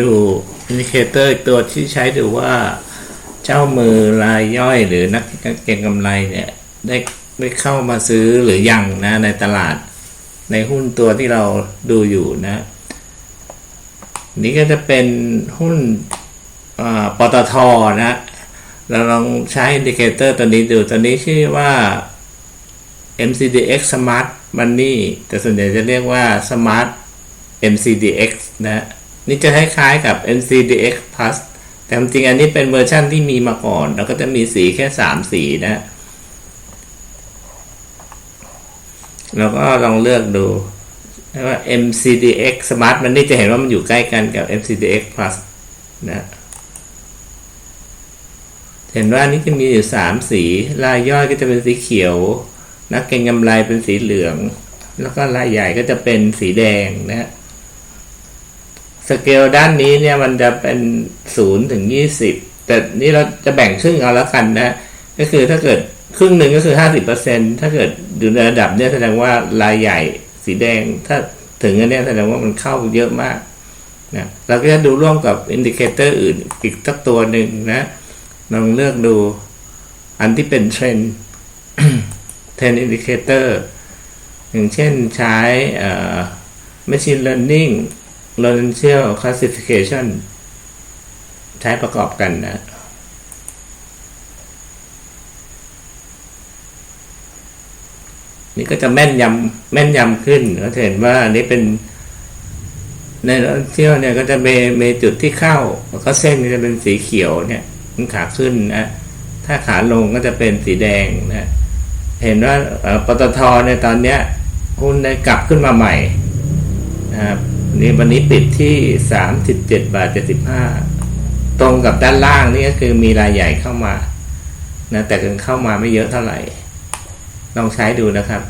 ดูอินดิเคเตอร์ตัวที่ใช้ดูว่าเจ้ามือรายย่อยหรือนักเก็งกำไรเนี่ยได้ได้เข้ามาซื้อหรือยังนะในตลาด ในหุ้นตัวที่เราดูอยู่นะ นี่ก็จะเป็นหุ้นอ่าปตทนะเราลองใช้อินดิเคเตอร์ตัวนี้ดูตัวนี้ชื่อว่า MCDX Smart Money แต่ส่วนใหญ่จะเรียกว่า Smart MCDX นะ นี่จะคล้ายๆกับ MCDX Plus แต่จริงอันนี้เป็นเวอร์ชั่นที่มีมาก่อน แล้วก็จะมีสีแค่ 3 สีนะเราก็ลองเลือกดูว่า MCDX Smart Money จะเห็นว่ามันอยู่ใกล้กันกับ MCDX Plus นะเห็นว่านี่จะมีอยู่สามสีลายย่อยก็จะเป็นสีเขียว นักเก็งกำไรเป็นสีเหลือง แล้วก็ลายใหญ่ก็จะเป็นสีแดงนะฮะ สเกลด้านนี้เนี่ยมันจะเป็นศูนย์ถึงยี่สิบแต่นี่เราจะแบ่งครึ่งเอาแล้วกันนะ ก็คือถ้าเกิดครึ่งหนึ่งก็คือห้าสิบเปอร์เซ็นถ้าเกิดอยู่ในระดับเนี่ยแสดงว่าลายใหญ่สีแดง ถ้าถึงอันนี้แสดงว่ามันเข้าเยอะมากนะเราก็จะดูร่วมกับอินดิเคเตอร์อื่นอีกสักตัวหนึ่งนะลองเลือกดูอันที่เป็นเทรนเทรนอินดิเคเตอร์อย่างเช่นใช้ machine learning potential classification ใช้ประกอบกันนะนี่ก็จะแม่นยำแม่นยำขึ้นเราเห็นว่าอันนี้เป็น ในเที่ยวเนี่ยก็จะมีมีจุดที่เข้า แล้วก็เส้นจะเป็นสีเขียวเนี่ยมันขาขึ้นนะถ้าขาลงก็จะเป็นสีแดงนะเห็นว่าปตทเนี่ยตอนเนี้ยหุ้นได้กลับขึ้นมาใหม่นะครับ นี่วันนี้ปิดที่สามสิบเจ็ดบาทเจ็ดสิบห้าตรงกับด้านล่างนี่ก็คือมีรายใหญ่เข้ามานะแต่ถึงเข้ามาไม่เยอะเท่าไหร่ ลองใช้ดูนะครับ